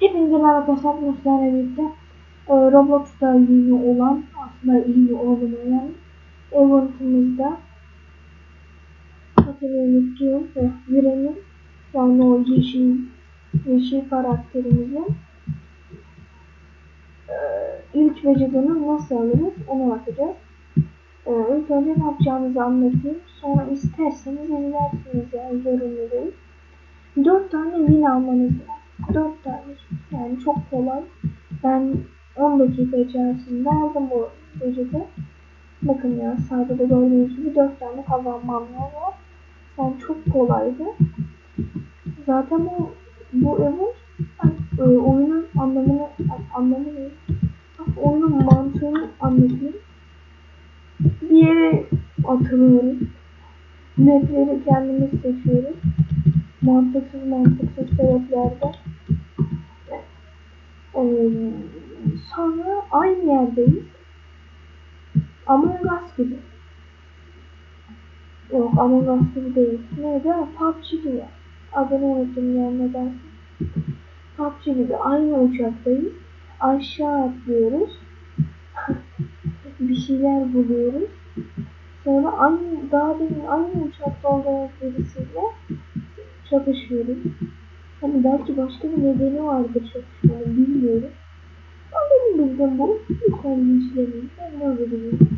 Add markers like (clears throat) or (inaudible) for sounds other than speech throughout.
Hepinize merhaba arkadaşlar. Bugün sizlerle e, Roblox'ta yeni olan aslında yeni olmayan eventımızda adını unuttuğum ve Viren'in yani o yeşil, yeşil karakterimizin e, ilk vücudunu nasıl alırız onu bakacağız. E, ilk önce ne yapacağımızı anlatayım. Sonra isterseniz izlersiniz yani değil. 4 tane win almanız lazım. 4 tane. Yani çok kolay. Ben 10 dakika içerisinde aldım bu vücudu. Bakın ya sağda da gördüğünüz gibi 4 tane kazanmam var. Yani çok kolaydı. Zaten bu bu event e, oyunun anlamını anlamı ne? Oyunun mantığını anlatayım. Bir yere atılıyoruz. Mapleri kendimiz seçiyoruz mantıksız mantıksız sebeplerden. Ee, sonra aynı yerdeyiz. Among Us gibi. Yok Among Us gibi değil. Neydi? PUBG gibi. Adını unuttum ya neden. PUBG gibi aynı uçaktayız. Aşağı atlıyoruz. (laughs) bir şeyler buluyoruz. Sonra aynı daha demin aynı uçakta olduğumuz birisiyle çatışıyoruz. Hani belki başka bir nedeni vardır çatışmanın bilmiyorum. Ama benim bildiğim bu. Lütfen linçlemeyin. Ben ne öldürüyorum.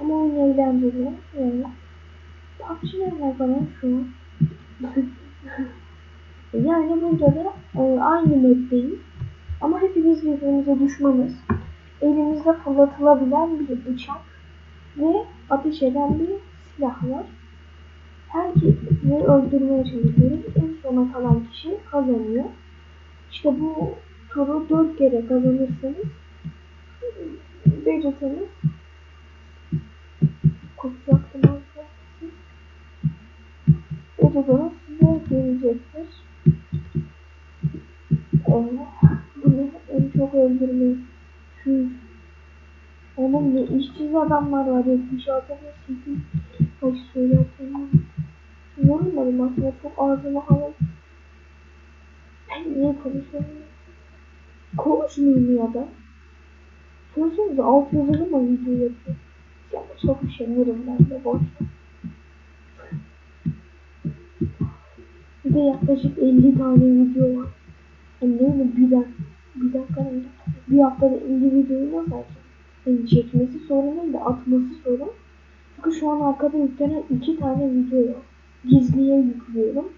Ama oyun eğlenceli. Yani. PUBG nereden falan şu an. (laughs) yani burada da e, aynı map'teyiz. Ama hepimiz birbirimize düşmanız. Elimizde fırlatılabilen bir bıçak ve ateş eden bir silah var herkesi öldürmeye çalışıyoruz. En sona kalan kişi kazanıyor. İşte bu turu dört kere kazanırsanız becerirseniz kutsaktım az Becerirseniz size gelecektir. Ee, bunu en çok öldürmeyi şu onun ne işsiz adamlar var 76 ve 8 Kaç söylerken Yorulmadım aslında çok ağzıma hava. Ben niye konuşuyorum? Konuşmayayım ya da. Söylesenize alt yazılı mı video yapıyor? Ya çok üşenirim ben de boş. Bir de yaklaşık 50 tane video var. Yani ne bir dakika, bir dakika? Bir haftada 50 videoyu nasıl açacağım? Yani çekmesi sorun değil de atması sorun. Çünkü şu an arkada yüklenen iki tane video var gizliye yüklüyorum.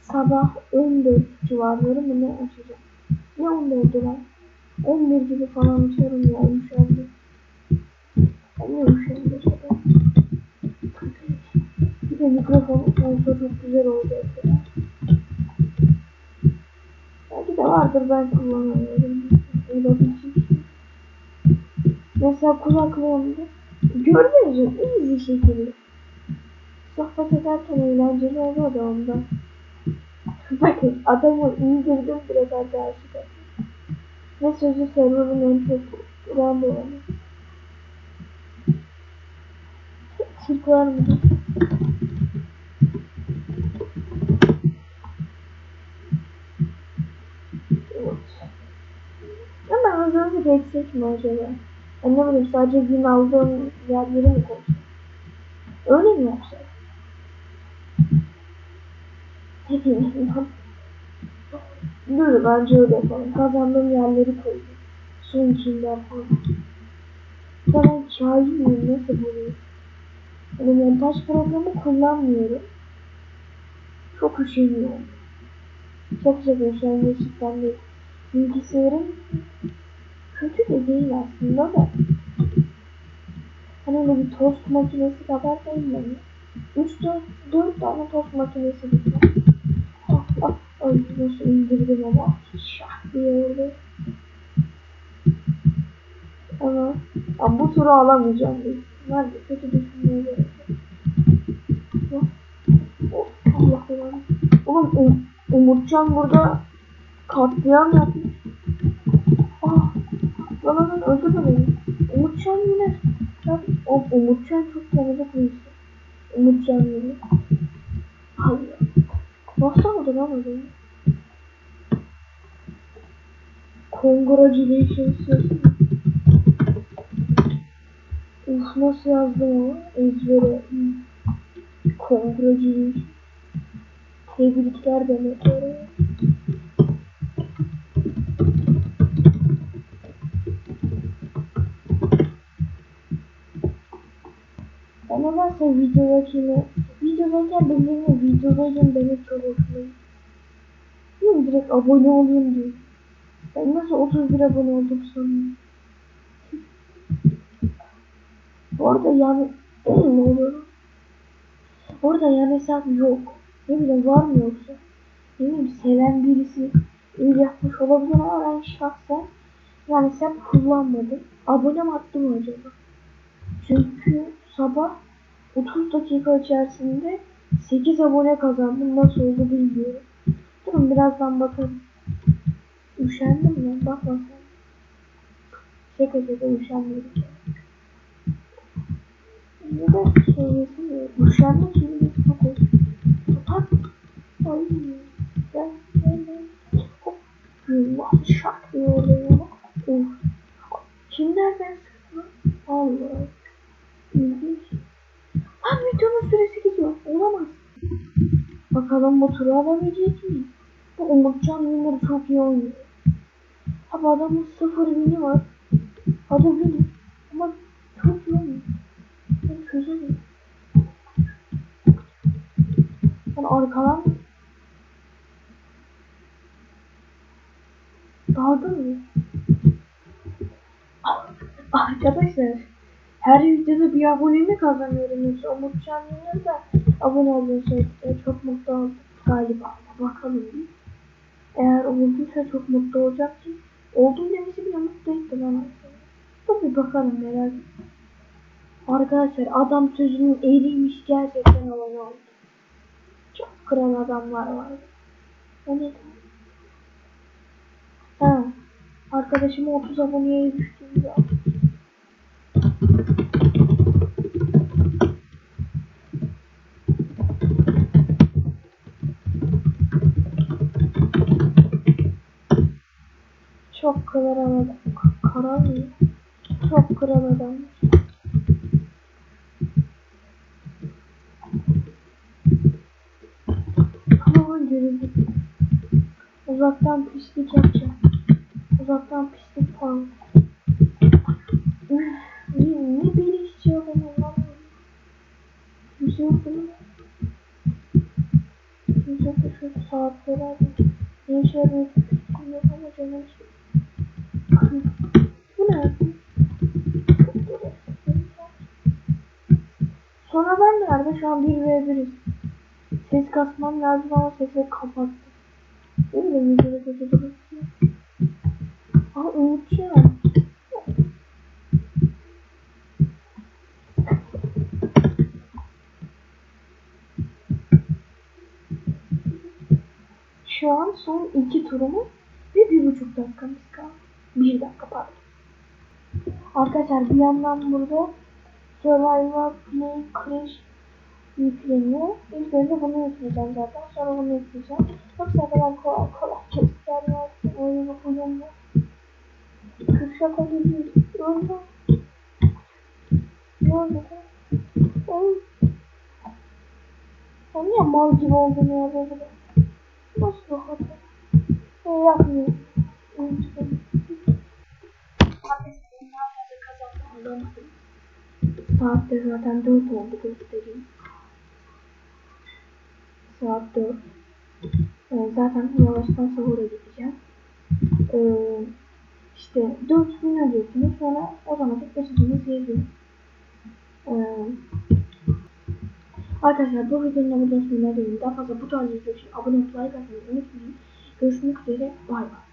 Sabah 14 civarları mı ne açacağım? Ne 14 lan? 11 gibi falan açarım ya üşendim. Ben ne üşendim mesela. Bir de mikrofon olsa çok güzel olacak. Belki de vardır ben kullanamıyorum. Bir şey. Mesela kulaklığımda gördüğünüz easy şekilde sohbet ederken eğlenceli oluyor da ondan. Bakın adamı indirdim direkt arkadaşlar. Ve sözü server'ın en çok vuran olanı. Türk var mı? Ama hızlı geçsek mi acaba? Bileyim sadece gün aldığım yerleri mi koysak? Öyle mi yapsak? Dur bence öyle yapalım. Kazandığım yerleri koydum. Son kimler falan. Ben kahin miyim nasıl bulayım? Yani montaj programı kullanmıyorum. Çok üşeniyorum. Çok şaka üşen gerçekten değil. Bilgisayarım kötü de değil aslında da. Hani öyle bir tost makinesi kadar değil yani. 3-4 tane tost makinesi var. Ay nasıl indirdim ama şah diye oldu. Ama ya bu turu alamayacağım büyük ihtimalle kötü düşünmeye. Oh, Allah Allah. Oğlum um, Umutcan burada katliam yapmış. Ah, lan lan öldürme beni. Umutcan yine. Ya, o Umutcan çok tanıdık bir insan. Umutcan yine. Allah. Nasıl oldu lan o benim? Congratulations yazıyor. Uf nasıl yazdım ama ezbere. Congratulations. Tebrikler demek öyle. Ben nedense videodakini videodayken birilerine videodayken demek çok hoşuma. Değil Direkt abone olayım diyor. Ben nasıl 31 abone oldum sanırım. Bu arada yani (clears throat) ne oluyor? Orada yan hesap yok. Ne bileyim var mı yoksa? Ne bileyim seven birisi öyle yapmış olabilir ama ben şahsen yani hesap kullanmadım. Abone mi attım acaba? Çünkü sabah 30 dakika içerisinde 8 abone kazandım. Nasıl oldu bilmiyorum. Durun birazdan bakarım. Üşendim mi? Bak bakalım. Şaka şaka üşenmedim. Ne de söylesin ya. Üşenmek şimdi çok oldu. Tutar. Ay. Gel gel gel. Hop. Nasıl şak diye orada ya. Of. Kim nereden sıktı? Allah. Bakalım bu turu alabilecek mi? Bu Umutcan Yılmaz çok iyi oynuyor. Abi adamın sıfır bini var. Adı bini. Ama çok iyi oynuyor. Ben çözemiyorum. Ben arkadan Daldın mı? Arkadaşlar her videoda bir abone mi kazanıyorum Umutcan Yılmaz da abone e, çok mutlu oldum galiba. Bakalım. Eğer olduysa çok mutlu olacaktım. Oldum demesi bile mutlu etti bana. Bir bakalım merak. Arkadaşlar adam sözünün eriymiş gerçekten abone oldu. Çok kral adamlar var. O neden? Ha. Arkadaşımı 30 aboneye düştüm ya. Kral adam. Kral mı? Çok kral adam. Ama görüldü. Uzaktan pislik yapacağım. Uzaktan pislik falan. Ne, ne beni istiyor ben anlamıyorum. Kimse yok değil mi? Da şu saatleri abi. Ne işe yarıyor? Bilmiyorum ama Nerede? Şu an 1 ve 1'iz. Ses kasmam lazım ama sesi kapattım. Değil mi? Videoda kötü duruyor. Aa unutacağım. Şu an son iki turumuz ve bir buçuk dakikamız kaldı. Bir dakika pardon. Arkadaşlar bir yandan burada Survivor Play Crash yükleniyor. İlk önce bunu yükleyeceğim zaten. Sonra bunu yükleyeceğim. Yoksa ben kolay kolay yazdım. Oyunu. Kürşat Ali değil. Öldü. Ne oldu? Oy. Ben niye mal gibi oldum ya böyle? Nasıl hata? Ne? Unuttum. Saat de zaten 4 oldu göstereyim. Saat 4. Ee, zaten yavaştan sahura gideceğim. Ee, işte 4 gün ödüyorsunuz sonra o zaman tek başınız yiyebilirsiniz. Ee, arkadaşlar bu videonun burada sonuna değin. Daha fazla bu tarz videolar için abone olup unutmayın. Görüşmek üzere. Bay bay.